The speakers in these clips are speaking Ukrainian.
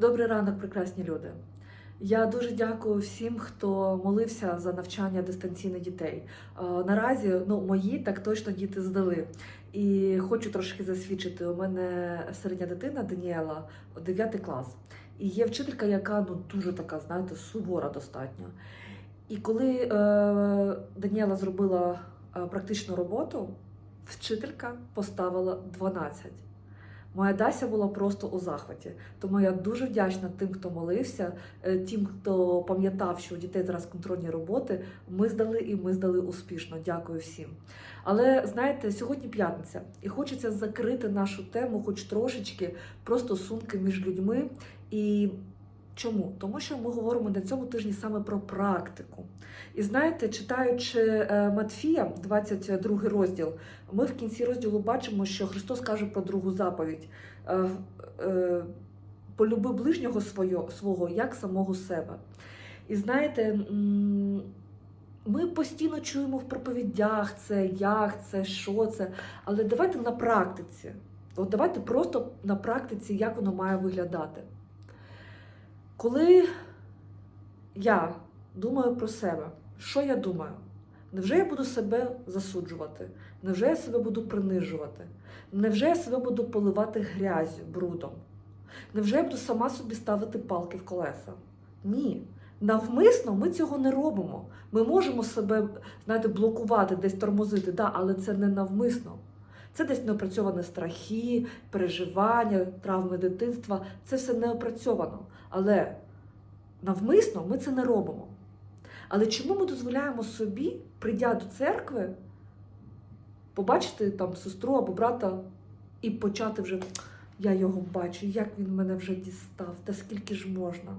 Добрий ранок, прекрасні люди. Я дуже дякую всім, хто молився за навчання дистанційних дітей. Е, Наразі ну мої так точно діти здали. І хочу трошки засвідчити. У мене середня дитина Даніела, 9 клас. І є вчителька, яка ну дуже така, знаєте, сувора достатньо. І коли е, Даніела зробила е, практичну роботу, вчителька поставила 12. Моя Дася була просто у захваті. Тому я дуже вдячна тим, хто молився, е, тим, хто пам'ятав, що у дітей зараз контрольні роботи. Ми здали і ми здали успішно. Дякую всім. Але знаєте, сьогодні п'ятниця, і хочеться закрити нашу тему, хоч трошечки, просто сумки між людьми. І чому? Тому що ми говоримо на цьому тижні саме про практику. І знаєте, читаючи е, Матфія, 22 розділ, ми в кінці розділу бачимо, що Христос каже про другу заповідь: е, е, полюби ближнього свого, як самого себе. І знаєте, ми постійно чуємо в проповідях це, як це, що це, але давайте на практиці. От давайте просто на практиці, як воно має виглядати. Коли я думаю про себе, що я думаю? Невже я буду себе засуджувати? Невже я себе буду принижувати? Невже я себе буду поливати грязю, брудом? Невже я буду сама собі ставити палки в колеса? Ні. Навмисно ми цього не робимо. Ми можемо себе, знаєте, блокувати, десь тормозити, да, але це не навмисно. Це десь неопрацьовані страхи, переживання, травми дитинства. Це все не опрацьовано. Але навмисно ми це не робимо. Але чому ми дозволяємо собі, прийдя до церкви, побачити там сестру або брата і почати вже я його бачу, як він мене вже дістав, та скільки ж можна?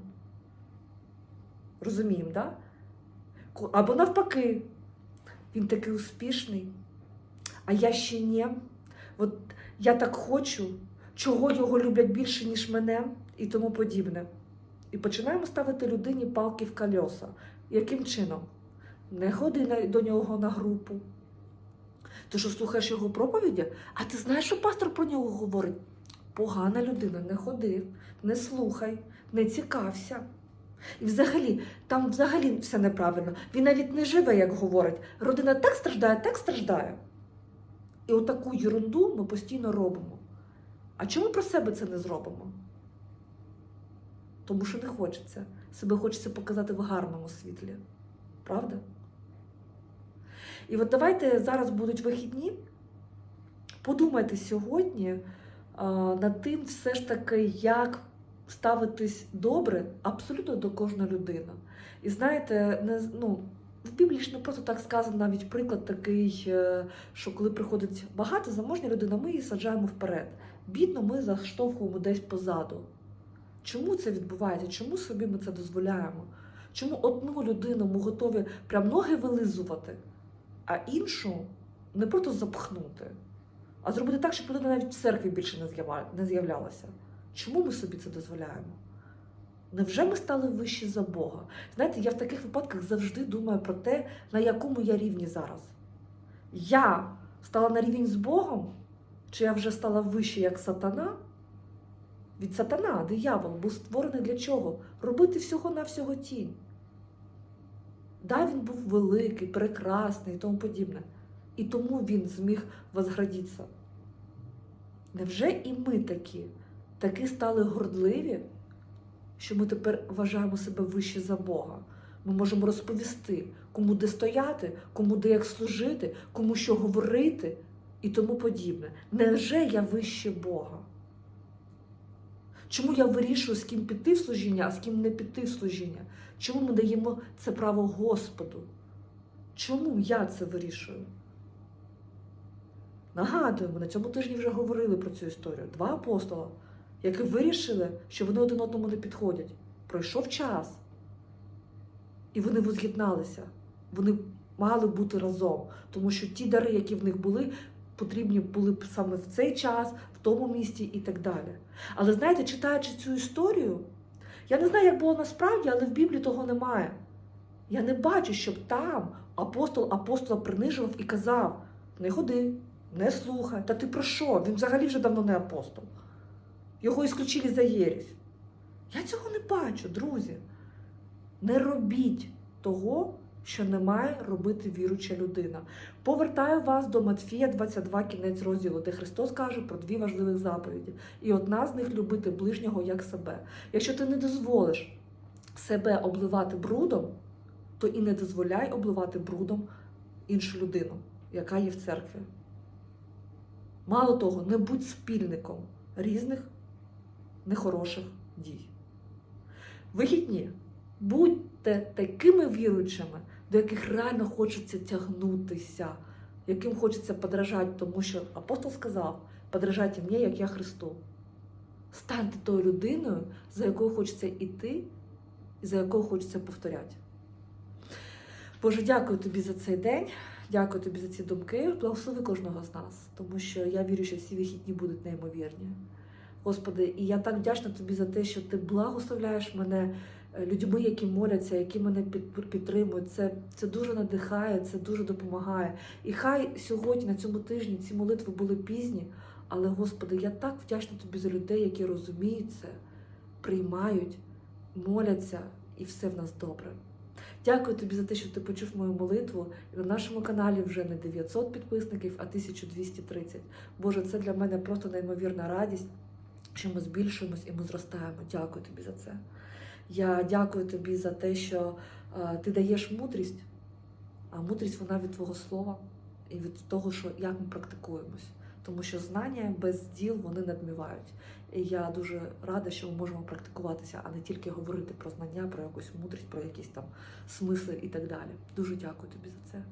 Розуміємо, да? Або навпаки, він такий успішний, а я ще ні. От я так хочу, чого його люблять більше, ніж мене, і тому подібне. І починаємо ставити людині палки в кольоса. Яким чином? Не ходи до нього на групу. Ти що слухаєш його проповіді? А ти знаєш, що пастор про нього говорить? Погана людина, не ходи, не слухай, не цікався. І взагалі, там взагалі все неправильно. Він навіть не живе, як говорить. Родина так страждає, так страждає. І отаку ерунду ми постійно робимо. А чому про себе це не зробимо? Тому що не хочеться. Себе хочеться показати в гарному світлі. Правда? І от давайте зараз будуть вихідні. Подумайте сьогодні над тим, все ж таки, як ставитись добре абсолютно до кожної людини. І знаєте, не, ну, в Біблії ж не просто так сказано навіть приклад такий, е, що коли приходить багато заможня людина, ми її саджаємо вперед. Бідно ми заштовхуємо десь позаду. Чому це відбувається? Чому собі ми це дозволяємо? Чому одну людину ми готові прям ноги вилизувати, а іншу не просто запхнути, а зробити так, щоб людина навіть в церкві більше не з'являлася? Чому ми собі це дозволяємо? Невже ми стали вищі за Бога? Знаєте, я в таких випадках завжди думаю про те, на якому я рівні зараз. Я стала на рівень з Богом, чи я вже стала вище як сатана? Від сатана, диявол, був створений для чого? Робити всього-навсього тінь. Да, він був великий, прекрасний і тому подібне. І тому він зміг возградитися. Невже і ми такі, такі стали гордливі, що ми тепер вважаємо себе вище за Бога? Ми можемо розповісти, кому де стояти, кому де як служити, кому що говорити і тому подібне. Невже я вище Бога? Чому я вирішую, з ким піти в служіння, а з ким не піти в служіння? Чому ми даємо це право Господу? Чому я це вирішую? Нагадуємо, на цьому тижні вже говорили про цю історію. Два апостола, які вирішили, що вони один одному не підходять. Пройшов час, і вони воз'єдналися. Вони мали бути разом, тому що ті дари, які в них були, потрібні були б саме в цей час, в тому місті і так далі. Але знаєте, читаючи цю історію, я не знаю, як було насправді, але в Біблії того немає. Я не бачу, щоб там апостол апостола принижував і казав: не ходи, не слухай. Та ти про що? Він взагалі вже давно не апостол. Його ісключили за єресь. Я цього не бачу, друзі. Не робіть того, що не має робити віруча людина. Повертаю вас до Матфія 22, кінець розділу, де Христос каже про дві важливих заповіді. І одна з них любити ближнього як себе. Якщо ти не дозволиш себе обливати брудом, то і не дозволяй обливати брудом іншу людину, яка є в церкві. Мало того, не будь спільником різних нехороших дій. Вихідні, будьте такими віруючими, до яких реально хочеться тягнутися, яким хочеться подражати, тому що апостол сказав: подражайте мені, як я Христу. Станьте тою людиною, за якою хочеться йти і за якою хочеться повторяти. Боже, дякую тобі за цей день. Дякую тобі за ці думки. Благослови кожного з нас, тому що я вірю, що всі вихідні будуть неймовірні. Господи, і я так вдячна тобі за те, що ти благословляєш мене е, людьми, які моляться, які мене під- підтримують. Це, це дуже надихає, це дуже допомагає. І хай сьогодні, на цьому тижні, ці молитви були пізні, але, Господи, я так вдячна тобі за людей, які розуміють це, приймають, моляться, і все в нас добре. Дякую тобі за те, що ти почув мою молитву. На нашому каналі вже не 900 підписників, а 1230. Боже, це для мене просто неймовірна радість, що ми збільшуємось і ми зростаємо. Дякую тобі за це. Я дякую тобі за те, що е, ти даєш мудрість, а мудрість вона від твого слова і від того, що як ми практикуємось. Тому що знання без діл вони надмівають. І я дуже рада, що ми можемо практикуватися, а не тільки говорити про знання, про якусь мудрість, про якісь там смисли і так далі. Дуже дякую тобі за це.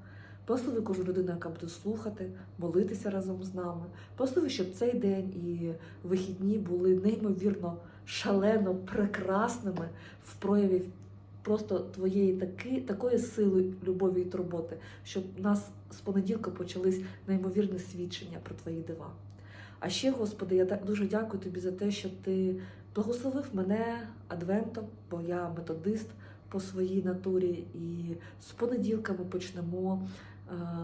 Благослови кожну людину, яка буде слухати, молитися разом з нами. Благослови, щоб цей день і вихідні були неймовірно шалено прекрасними в прояві просто твоєї таки, такої сили, любові і турботи, щоб у нас з понеділка почались неймовірні свідчення про твої дива. А ще, Господи, я дуже дякую тобі за те, що ти благословив мене адвентом, бо я методист по своїй натурі, і з понеділка ми почнемо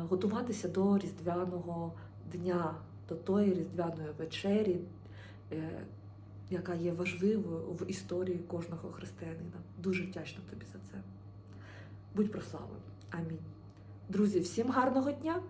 готуватися до Різдвяного дня, до тої Різдвяної вечері, е, яка є важливою в історії кожного християнина. Дуже вдячна тобі за це. Будь прославлений. Амінь. Друзі, всім гарного дня!